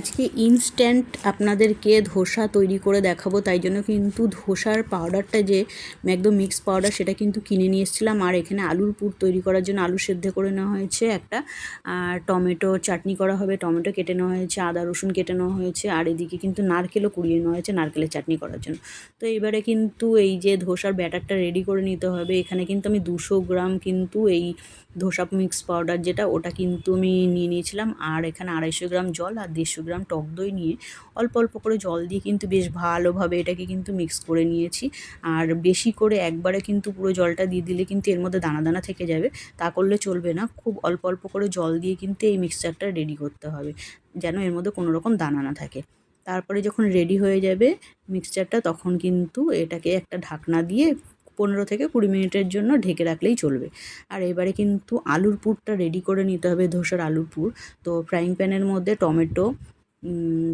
আজকে ইনস্ট্যান্ট আপনাদেরকে ধোসা তৈরি করে দেখাবো, তাই জন্য কিন্তু ধোসার পাউডারটা যে একদম মিক্স পাউডার সেটা কিন্তু কিনে নিয়ে এসেছিলাম। আর এখানে আলুর পুর তৈরি করার জন্য আলু সেদ্ধ করে নেওয়া হয়েছে একটা। আর টমেটো চাটনি করা হবে, টমেটো কেটে নেওয়া হয়েছে, আদা, রসুন কেটে নেওয়া হয়েছে, আর এদিকে কিন্তু নারকেলও কুড়িয়ে নেওয়া হয়েছে নারকেলের চাটনি করার জন্য। তো এবারে কিন্তু এই যে ধোসার ব্যাটারটা রেডি করে নিতে হবে, এখানে কিন্তু আমি দুশো গ্রাম কিন্তু এই ধোসা মিক্স পাউডার যেটা, ওটা কিন্তু আমি নিয়ে নিয়েছিলাম। আর এখানে আড়াইশো গ্রাম জল আর দেড়শো গ্রাম টক দই নিয়ে অল্প অল্প করে জল দিয়ে কিন্তু বেশ ভালোভাবে এটাকে কিন্তু মিক্স করে নিয়েছি। আর বেশি করে একবারে কিন্তু পুরো জলটা দিয়ে দিলে কিন্তু এর মধ্যে দানা দানা থেকে যাবে। তা করলে চলবে না। খুব অল্প অল্প করে জল দিয়ে কিন্তু এই মিক্সচারটা রেডি করতে হবে, যেন এর মধ্যে কোনো রকম দানা না থাকে। তারপরে যখন রেডি হয়ে যাবে মিক্সচারটা তখন কিন্তু এটাকে একটা ঢাকনা দিয়ে পনেরো থেকে কুড়ি মিনিটের জন্য ঢেকে রাখলেই চলবে। আর এবারে কিন্তু আলুর পুরটা রেডি করে নিতে হবে ধোসার আলুর পুর। তো ফ্রাইং প্যানের মধ্যে টমেটো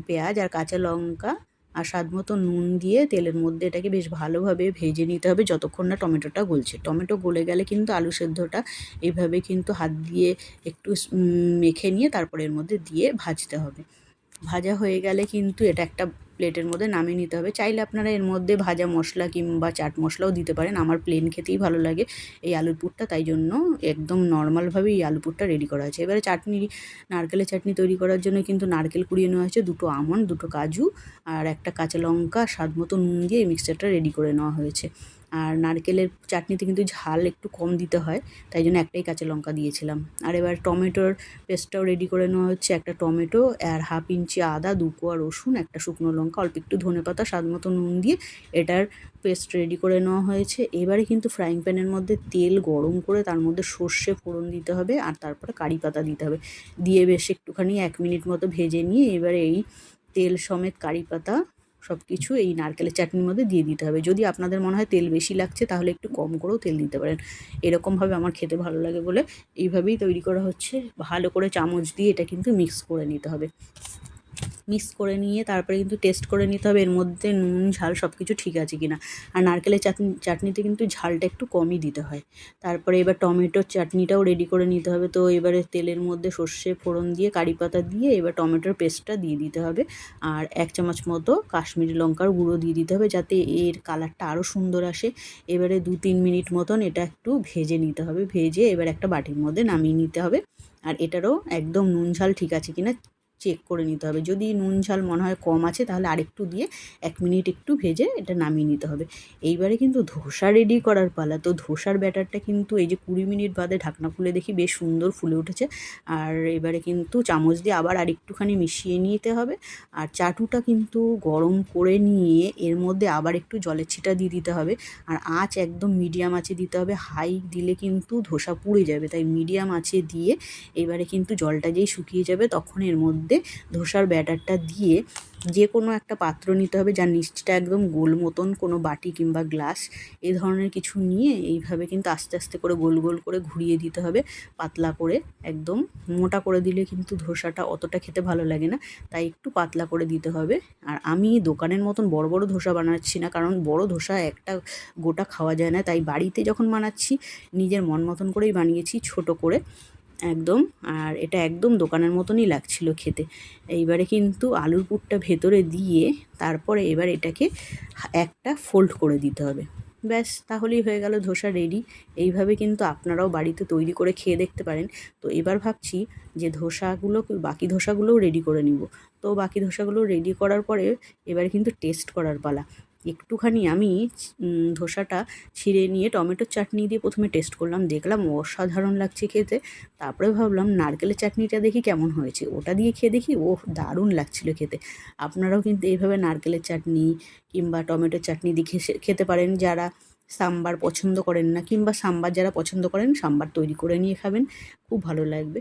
পেঁয়াজ আর কাঁচা লঙ্কা আর স্বাদ মতো নুন দিয়ে তেলের মধ্যে এটাকে বেশ ভালোভাবে ভেজে নিতে হবে যতক্ষণ না টমেটোটা গলছে। টমেটো গলে গেলে কিন্তু আলু সেদ্ধটা এইভাবে কিন্তু হাত দিয়ে একটু মেখে নিয়ে তারপরে এর মধ্যে দিয়ে ভাজতে হবে। ভাজা হয়ে গেলে কিন্তু এটা একটা প্লেটের মধ্যে নামিয়ে নিতে হবে। চাইলে আপনারা এর মধ্যে ভাজা মশলা কিংবা চাট মশলাও দিতে পারেন। আমার প্লেন খেতেই ভালো লাগে এই আলুর পুরটা, তাই জন্য একদম নর্মালভাবে এই আলু পুরটা রেডি করা হয়েছে এবারে চাটনি, নারকেলের চাটনি তৈরি করার জন্য কিন্তু নারকেল কুড়িয়ে নেওয়া হয়েছে, দুটো আমন্ড, দুটো কাজু আর একটা কাঁচা লঙ্কা, স্বাদ মতো নুন দিয়ে এই মিক্সচারটা রেডি করে নেওয়া হয়েছে। আর নারকেলের চাটনিতে কিন্তু ঝাল একটু কম দিতে হয়, তাই জন্য একটাই কাঁচা লঙ্কা দিয়েছিলাম। আর এবার টমেটোর পেস্টটাও রেডি করে নেওয়া হচ্ছে, একটা টমেটো, আর হাফ ইঞ্চি আদা, দু কোয়া রসুন, একটা শুকনো লঙ্কা অল্প একটু ধনে পাতা, স্বাদ মতো নুন দিয়ে এটার পেস্ট রেডি করে নেওয়া হয়েছে। এবারে কিন্তু ফ্রাইং প্যানের মধ্যে তেল গরম করে তার মধ্যে সর্ষে ফোড়ন দিতে হবে আর তারপরে কারি পাতা দিতে হবে। দিয়ে বেশ একটুখানি এক মিনিট মতো ভেজে নিয়ে এবারে এই তেল সমেত কারি পাতা সব কিছু এই নারকেলের চাটনির মধ্যে দিয়ে দিতে হবে। যদি আপনাদের মনে হয় তেল বেশি লাগছে তাহলে একটু কম করেও তেল দিতে পারেন। এরকমভাবে আমার খেতে ভালো লাগে বলে এইভাবেই তৈরি করা হচ্ছে। ভালো করে চামচ দিয়ে এটা কিন্তু মিক্স করে নিতে হবে। মিক্স করে নিয়ে তারপরে কিন্তু টেস্ট করে নিতে হবে। এর মধ্যে নুন, ঝাল সব কিছু ঠিক আছে কি না আর নারকেলের চাটনি, চাটনিতে কিন্তু ঝালটা একটু কমই দিতে হয়। তারপরে এবার টমেটোর চাটনিটাও রেডি করে নিতে হবে। তো এবারে তেলের মধ্যে সর্ষে ফোড়ন দিয়ে, কারি পাতা দিয়ে এবার টমেটোর পেস্টটা দিয়ে দিতে হবে। আর এক চামচ মতো কাশ্মীরি লঙ্কার গুঁড়ো দিয়ে দিতে হবে যাতে এর কালারটা আরও সুন্দর আসে। এবারে দু তিন মিনিট মতন এটা একটু ভেজে নিতে হবে। ভেজে এবার একটা বাটির মধ্যে নামিয়ে নিতে হবে। আর এটারও একদম নুন, ঝাল ঠিক আছে কিনা চেক করে নিতে হবে। যদি নুন ঝাল মনে হয় কম আছে, তাহলে আরেকটু দিয়ে এক মিনিট একটু ভেজে এটা নামিয়ে নিতে হবে। এইবারে কিন্তু ধোসা রেডি করার পালা। তো ধোসার ব্যাটারটা কিন্তু এই যে কুড়ি মিনিট বাদে ঢাকনা খুলে দেখি বেশ সুন্দর ফুলে উঠেছে। আর এবারে কিন্তু চামচ দিয়ে আবার আরেকটুখানি মিশিয়ে নিতে হবে। আর চাটুটা কিন্তু গরম করে নিয়ে এর মধ্যে আবার একটু জলের ছিটা দিয়ে দিতে হবে। আর আঁচ একদম মিডিয়াম আঁচে দিতে হবে। হাই দিলে কিন্তু ধোসা পুড়ে যাবে। তাই মিডিয়াম আঁচে দিয়ে এবারে কিন্তু জলটা যেই শুকিয়ে যাবে, তখন এর মধ্যে মধ্যে ধোসার ব্যাটারটা দিয়ে যে কোনো একটা পাত্র নিতে হবে যার নিচটা একদম গোল মতন কোনো বাটি কিংবা গ্লাস এই ধরনের কিছু নিয়ে এইভাবে কিন্তু আস্তে আস্তে করে গোল গোল করে ঘুরিয়ে দিতে হবে। পাতলা করে একদম মোটা করে দিলে কিন্তু ধোসাটা অতটা খেতে ভালো লাগে না। তাই একটু পাতলা করে দিতে হবে। আর আমি দোকানের মতন বড় বড় ধোসা বানাচ্ছি না কারণ বড় ধোসা একটা গোটা খাওয়া যায় না। তাই বাড়িতে যখন বানাচ্ছি নিজের মন মতন করেই বানিয়েছি ছোট করে। একদম, আর এটা একদম দোকানের মতনই লাগছিল খেতে। এইবারে কিন্তু আলুর পুরটা ভেতরে দিয়ে তারপরে এবার এটাকে একটা ফোল্ড করে দিতে হবে। ব্যাস, তাহলেই হয়ে গেল, ধোসা রেডি এইভাবে কিন্তু আপনারাও বাড়িতে তৈরি করে খেয়ে দেখতে পারেন। তো এবার ভাবছি যে ধোসাগুলো, বাকি ধোসাগুলোও রেডি করে নিব। তো বাকি ধোসাগুলো রেডি করার পরে এবারে কিন্তু টেস্ট করার পালা। একটুখানি আমি ধোসাটা ছিঁড়ে নিয়ে টমেটোর চাটনি দিয়ে প্রথমে টেস্ট করলাম। দেখলাম অসাধারণ লাগছে খেতে। তারপরে ভাবলাম, নারকেলের চাটনিটা দেখি কেমন হয়েছে? ওটা দিয়ে খেয়ে দেখি ও দারুণ লাগছিল খেতে। আপনারাও কিন্তু এইভাবে নারকেলের চাটনি কিংবা টমেটোর চাটনি দিয়ে খেতে পারেন। যারা সাম্বার পছন্দ করেন না, কিংবা সাম্বার যারা পছন্দ করেন, সাম্বার তৈরি করে নিয়ে খাবেন। খুব ভালো লাগবে।